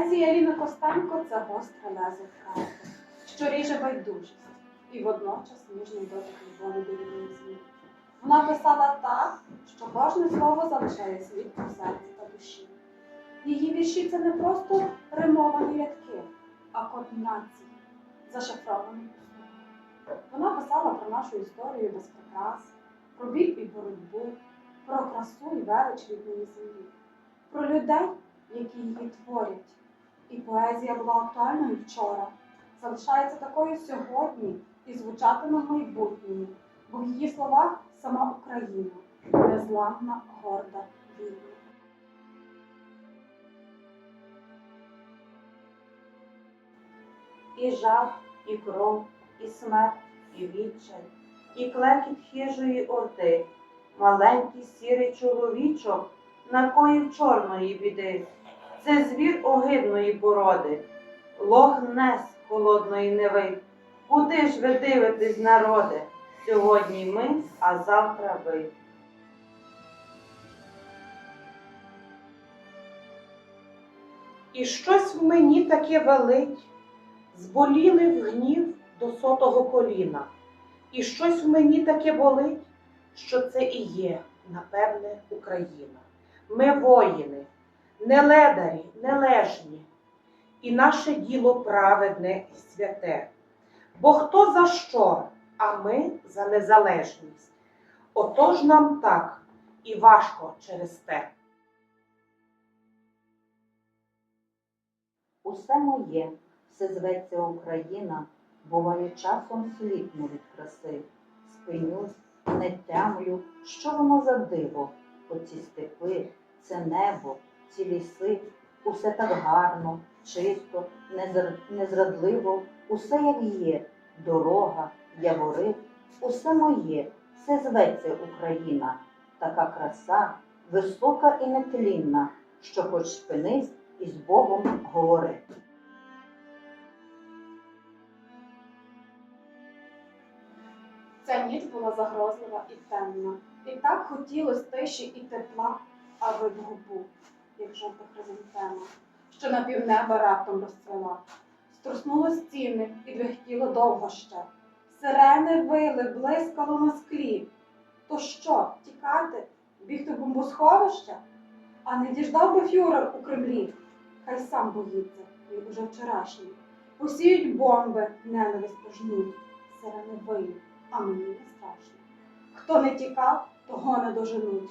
Поезія Ліни Костенко це гостре лезо правди, що ріже байдужість і водночас ніжний дотик любові до землі. Вона писала так, що кожне слово залишає слід у серці та душі. Її вірші це не просто римовані рядки, а комбінації, зашифровані. Вона писала про нашу історію без прикрас, про біль і боротьбу, про красу і велич рідної землі, про людей, які її творять. Поезія була актуальною вчора, залишається такою сьогодні і звучатиме в майбутньому, бо в її словах сама Україна, незламна, горда, вільна. І жах, і кров, і смерть, і відчай, і клекіт хижої орди, маленький сірий чоловічок, накоїв чорної біди. Це звір огидної породи, лох нес холодної неви. Куди ж ви дивитесь, народи? Сьогодні ми, а завтра ви. І щось в мені таке велить, зболіли в гнів до сотого коліна. І щось в мені таке болить, що це і є, напевне, Україна. Ми воїни, не ледарі, не лежні, і наше діло праведне і святе. Бо хто за що, а ми за незалежність. Отож нам так і важко через те. Усе моє, все зветься Україна, буває часом сліпну від краси. Спинюсь, не тямлю, що воно за диво, оці степи, це небо, ці ліси, усе так гарно, чисто, незрадливо, усе як є, дорога, явори, усе моє, все зветься Україна, така краса, висока і нетлінна, що хоч спинись і з Богом говори. Ця ніч була загрозлива і темна, і так хотілось тиші і тепла, а видгу був, як жовта хризантема, що на півнеба раптом розцвела. Струснуло стіни і двихтіло довго ще. Сирени вили, блискало на склі. То що, тікати, бігти в бомбосховище? А не діждав би фюрер у Кремлі. Хай сам боїться, як уже вчорашній. Посіють бомби, ненависть пожнуть, сирени виють а мені не страшно. Хто не тікав, того не доженуть.